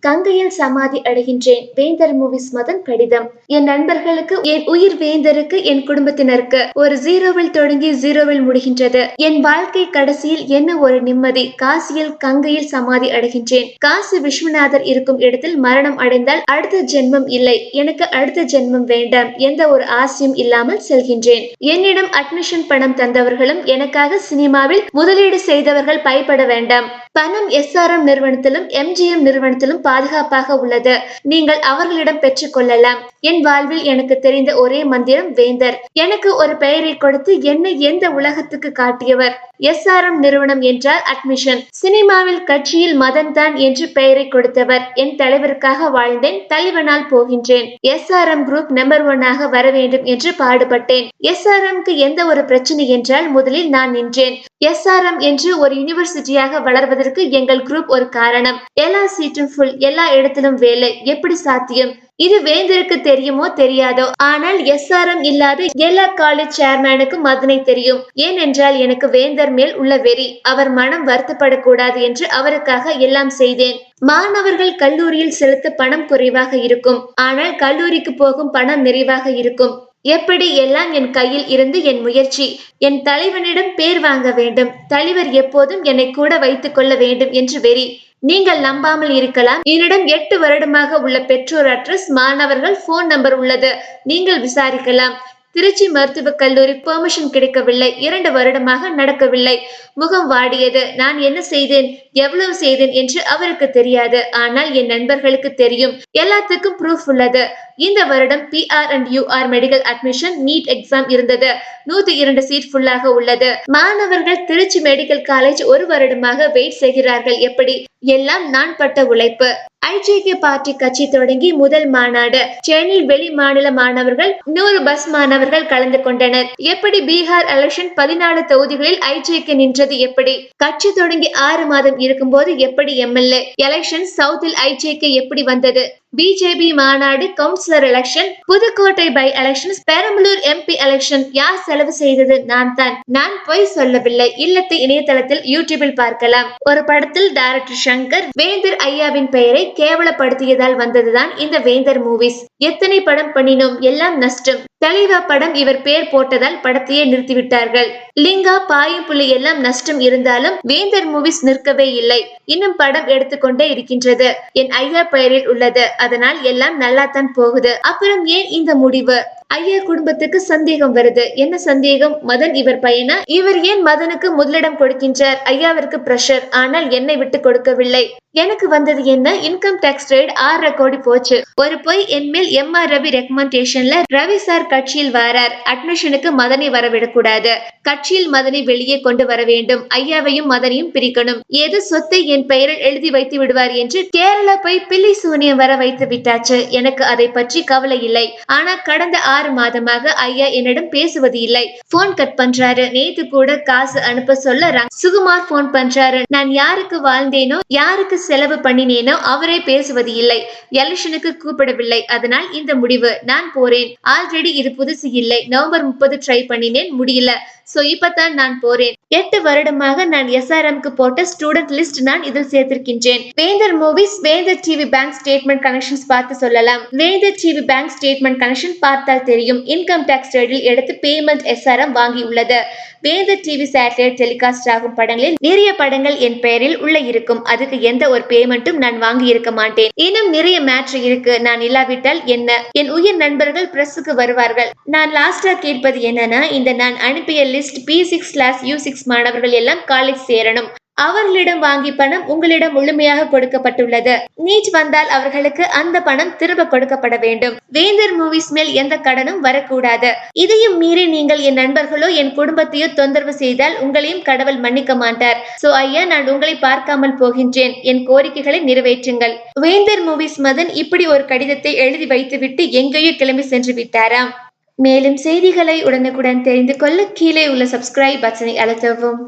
கங்கையில் சமாதி அடைகின்றேன். வேந்தர் மூவிஸ் மதன் கடிதம். என் நண்பர்களுக்கு என் உயிர் வேந்தருக்கு என் குடும்பத்தினருக்கு ஒரு ஜீரோவில் தொடங்கி ஜீரோவில் முடிகின்றது. என் வாழ்க்கை கடைசியில் என்ன ஒரு நிம்மதி. காசியில் கங்கையில் சமாதி அடைகின்றேன். காசி விஸ்வநாதர் இருக்கும் இடத்தில் மரணம் அடைந்தால் அடுத்த ஜென்மம் இல்லை. எனக்கு அடுத்த ஜென்மம் வேண்டாம். எந்த ஒரு ஆசையும் இல்லாமல் செல்கின்றேன். என்னிடம் அட்மிஷன் பணம் தந்தவர்களும் எனக்காக சினிமாவில் முதலீடு செய்தவர்கள் பயப்பட வேண்டாம். பணம் எஸ்ஆர்எம் நிறுவனத்திலும் எம்ஜிஎம் நிறுவனத்திலும் பாதுகாப்பாக உள்ளது. நீங்கள் அவர்களிடம் பெற்றுக் கொள்ளலாம். என் வாழ்வில் எனக்கு தெரிந்த ஒரே மந்திரம் வேந்தர். எனக்கு ஒரு பெயரை கொடுத்து என்னை எந்த உலகத்துக்கு காட்டியவர்? எஸ்ஆர்எம் நிறுவனம் என்றால் அட்மிஷன் சினிமாவில் கட்சியில் மதன் தான் என்று பெயரை கொடுத்தவர். என் தலைவருக்காக வாழ்ந்தேன் தலைவனால் போகின்றேன். எஸ்ஆர்எம் குரூப் நம்பர் ஒன்னாக வர வேண்டும் என்று பாடுபட்டேன். எஸ்ஆர்எம்க்கு எந்த ஒரு பிரச்சனை என்றால் முதலில் நான் நின்றேன். எஸ்ஆர்எம் என்று ஒரு யூனிவர்சிட்டியாக வளர்வதற்கு எங்கள் குரூப் ஒரு காரணம். எல்லா சீட்டும் ஃபுல் எல்லா இடத்திலும் வேலை. எப்படி சாத்தியம்? இது வேந்தருக்கு தெரியுமோ தெரியாதோ? ஆனால் எஸ்ஆர்எம் இல்லாத எல்லா காலேஜ் சேர்மேனுக்கும் மதனை தெரியும். ஏனென்றால் எனக்கு வேந்தர் மேல் உள்ள வெறி. அவர் மனம் வருத்தப்படக்கூடாது என்று அவருக்காக எல்லாம் செய்தேன். மாணவர்கள் கல்லூரியில் செலுத்த பணம் குறைவாக இருக்கும். ஆனால் கல்லூரிக்கு போகும் பணம் நிறைவாக இருக்கும். எப்படி எல்லாம் என் கையில் இருந்து என் முயற்சி? என் தலைவனிடம் பேர் வாங்க வேண்டும். தலைவர் எப்போதும் என்னை கூட வைத்துக் கொள்ள வேண்டும் என்று வெறி நீங்கள் நம்பாமல் இருக்கலாம். என்னிடம் எட்டு வருடமாக உள்ள பெற்றோர் அட்ரஸ் மாணவர்கள் போன் நம்பர் உள்ளது. நீங்கள் விசாரிக்கலாம். திருச்சி மருத்துவக் கல்லூரி பெர்மிஷன் கிடைக்கவில்லை. இரண்டு வருடமாக நடக்கவில்லை. முகம் வாடியது. நான் என்ன செய்தேன்? எவ்வளவு செய்தேன் என்று அவருக்கு தெரியாது. ஆனால் என் நண்பர்களுக்கு தெரியும். எல்லாத்துக்கும் ப்ரூஃப் உள்ளது. இந்த வருடம் BR and UR medical admission NEET exam இருந்தது. நூத்தி இரண்டு சீட் ஃபுல்லாக உள்ளது. மாணவர்கள் திருச்சி மெடிக்கல் காலேஜ் ஒரு வருடமாக வெயிட் செய்கிறார்கள். எப்படி? எல்லாம் நான் பட்ட உழைப்பு. ஐஜேகே பார்ட்டி கட்சி தொடங்கி முதல் மாநாடு. சென்னையில் வெளி மாநில மாணவர்கள் நூறு பஸ் மாணவர்கள் கலந்து கொண்டனர். எப்படி பீகார் எலெக்ஷன் பதினாலு தொகுதிகளில் ஐஜேகே நின்றது எப்படி? கட்சி தொடங்கி ஆறு மாதம் இருக்கும்போது எப்படி எம்எல்ஏ? எலெக்ஷன் சவுத்தில் ஐஜேகே எப்படி வந்தது? பிஜேபி மாநாடு councillor election Pudukkottai by election Perambalur MP election யார் செலவு செய்தது? நான் தான். நான் பொய் சொல்லவில்லை. இல்லத்தை இணையதளத்தில் யூடியூபில் பார்க்கலாம். ஒரு படத்தில் டைரக்டர் சங்கர் வேந்தர் ஐயாவின் பெயரை கேவலப்படுத்தியதால் வந்ததுதான் இந்த வேந்தர் மூவிஸ் எத்தனை படம் பண்ணினோம்? எல்லாம் நஷ்டம். தலைவா படம் இவர் பேர் போட்டதால் படத்தையே நிறுத்திவிட்டார்கள். லிங்கா பாயும் புள்ளி எல்லாம் நஷ்டம் இருந்தாலும் வேந்தர் மூவிஸ் நிற்கவே இல்லை. இன்னும் படம் எடுத்துக்கொண்டே இருக்கின்றது. என் ஐயா பெயரில் உள்ளது. அதனால் எல்லாம் நல்லாத்தான் போகுது. அப்புறம் ஏன் இந்த முடிவு? ஐயா குடும்பத்துக்கு சந்தேகம் வருது. என்ன சந்தேகம்? மதன் இவர் பையனா? இவர் ஏன் மதனுக்கு முதலிடம் கொடுக்கின்றார்? ஐயாவிற்கு பிரஷர் ஆனால் என்னை விட்டு கொடுக்கவில்லை. எனக்கு வந்தது என்ன? இன்கம் டேக்ஸ் ரேட் ஆறரை கோடி போச்சு. ஒரு பொய் என் மேல் எம் ஆர் ரவி ரெக்கமெண்டேஷன்ல ரவி சார் கட்சியில் வரார். அட்மிஷனுக்கு மதனை வரவிடக்கூடாது. கட்சியில் மதனை வெளியே கொண்டு வர வேண்டும். ஐயாவையும் மதனையும் பிரிக்கணும். ஏது சொத்தை என் பெயரில் எழுதி வைத்து விடுவார் என்று கேரளா போய் பில்லி சூனியம் வர வைத்து விட்டாச்சு. எனக்கு அதை பற்றி கவலை இல்லை. ஆனா கடந்த ஆறு மாதமாக ஐயா என்னிடம் பேசுவது இல்லை போன் கட் பண்றாரு. நேத்து கூட காசு அனுப்ப சொல்ல சுகுமார் போன் பண்றாரு. நான் யாருக்கு வாழ்ந்தேனோ யாருக்கு செலவு பண்ணினேனோ அவரே பேசுவது இல்லை எலெக்ஷனுக்கு கூப்பிடவில்லை. அதனால் இந்த முடிவு. நான் போறேன். ஆல்ரெடி இது புதுசு இல்லை. நவம்பர் முப்பது ட்ரை பண்ணினேன். முடியல. சோ இப்பதான் நான் போறேன். எட்டு வருடமாக நான் எஸ்ஆர்எம்க்கு போட்ட ஸ்டூடெண்ட் லிஸ்ட் நான் இதில் சேர்த்திருக்கின்றேன். வேந்தர் மூவிஸ் வேந்தர் டிவி பேங்க் ஸ்டேட்மெண்ட் கனெக்ஷன்ஸ் பார்த்து சொல்லலாம். வேந்தர் டிவி பேங்க் ஸ்டேட்மெண்ட் கனெக்ஷன் பார்த்தால் தெரியும். இன்கம் டேக்ஸ் ரேட்டில் எடுத்து பேமெண்ட் எஸ்ஆர்எம் வாங்கி உள்ளது வேந்த டிவி சேட்டலைட் டெலிகாஸ்ட் ஆகும் படங்களில் நிறைய படங்கள் என் பெயரில் உள்ள இருக்கும். அதுக்கு எந்த ஒரு பேமெண்ட்டும் நான் வாங்கி இருக்க மாட்டேன். இன்னும் நிறைய மேட்ச் இருக்கு. நான் இல்லாவிட்டால் என்ன? என் உயிர் நண்பர்கள் பிரஸுக்கு வருவார்கள். நான் லாஸ்டா கேட்பது என்னன்னா இந்த நான் அனுப்பிய list B six class U six மாணவர்கள் எல்லாம் காலேஜ் சேரணும். அவர்களிடம் வாங்கி பணம் உங்களிடம் முழுமையாக கொடுக்கப்பட்டுள்ளது. நீட் வந்தால் அவர்களுக்கு அந்த பணம் திரும்ப கொடுக்கப்பட வேண்டும். வேந்தர் மூவிஸ் மேல் எந்த கடனும் வரக்கூடாது. இதையும் மீறி நீங்கள் என் நண்பர்களோ என் குடும்பத்தையோ தொந்தரவு செய்தால் உங்களையும் கடவுள் மன்னிக்க மாட்டார். சோ ஐயா நான் உங்களை பார்க்காமல் போகின்றேன். என் கோரிக்கைகளை நிறைவேற்றுங்கள். வேந்தர் மூவிஸ் மதன் இப்படி ஒரு கடிதத்தை எழுதி வைத்துவிட்டு எங்கேயோ கிளம்பி சென்று விட்டாராம். மேலும் செய்திகளை உடனுக்குடன் தெரிந்து கொள்ள கீழே உள்ள சப்ஸ்கிரைப் பட்டனை அழுத்தவும்.